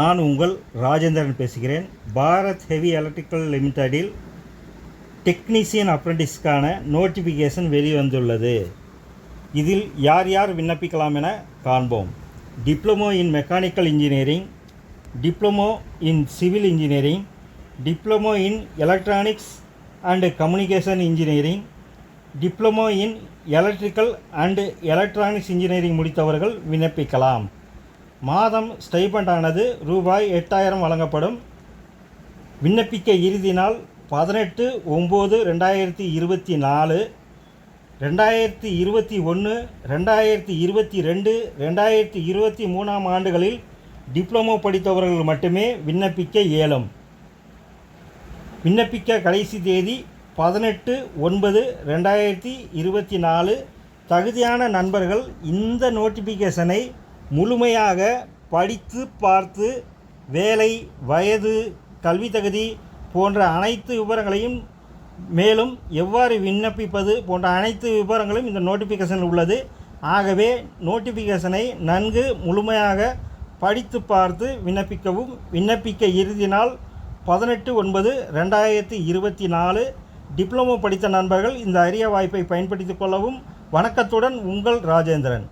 நான் உங்கள் ராஜேந்திரன் பேசுகிறேன். பாரத் ஹெவி எலக்ட்ரிக்கல் லிமிடெடில் டெக்னீசியன் அப்ரெண்டிஸ்க்கான நோட்டிஃபிகேஷன் வெளிவந்துள்ளது. இதில் யார் யார் விண்ணப்பிக்கலாம் என காண்போம். Diploma in mechanical engineering diploma in civil engineering diploma in electronics and communication engineering diploma in electrical and electronics engineering முடித்தவர்கள் விண்ணப்பிக்கலாம். மாதம் ஸ்டைபண்ட் ஆனது ரூபாய் எட்டாயிரம் வழங்கப்படும். விண்ணப்பிக்க இறுதி நாள் பதினெட்டு ஒம்பது ரெண்டாயிரத்தி இருபத்தி நாலு ரெண்டாயிரத்தி இருபத்தி ஒன்று ரெண்டாயிரத்தி இருபத்தி ரெண்டு ரெண்டாயிரத்தி இருபத்தி மூணாம் ஆண்டுகளில் டிப்ளமோ படித்தவர்கள் மட்டுமே விண்ணப்பிக்க இயலும். விண்ணப்பிக்க கடைசி தேதி பதினெட்டு ஒன்பது ரெண்டாயிரத்தி இருபத்தி நாலு. தகுதியான நண்பர்கள் இந்த நோட்டிஃபிகேஷனை முழுமையாக படித்து பார்த்து வேலை வயது கல்வி தகுதி போன்ற அனைத்து விவரங்களையும் மேலும் எவ்வாறு விண்ணப்பிப்பது போன்ற அனைத்து விவரங்களும் இந்த நோட்டிஃபிகேஷனில் உள்ளது. ஆகவே நோட்டிஃபிகேஷனை நன்கு முழுமையாக படித்து பார்த்து விண்ணப்பிக்கவும் விண்ணப்பிக்க இறுதி நாள் பதினெட்டு ஒன்பது ரெண்டாயிரத்தி இருபத்தி நாலு. டிப்ளமோ படித்த நண்பர்கள் இந்த அரிய வாய்ப்பை பயன்படுத்திக் கொள்ளவும். வணக்கத்துடன் உங்கள் ராஜேந்திரன்.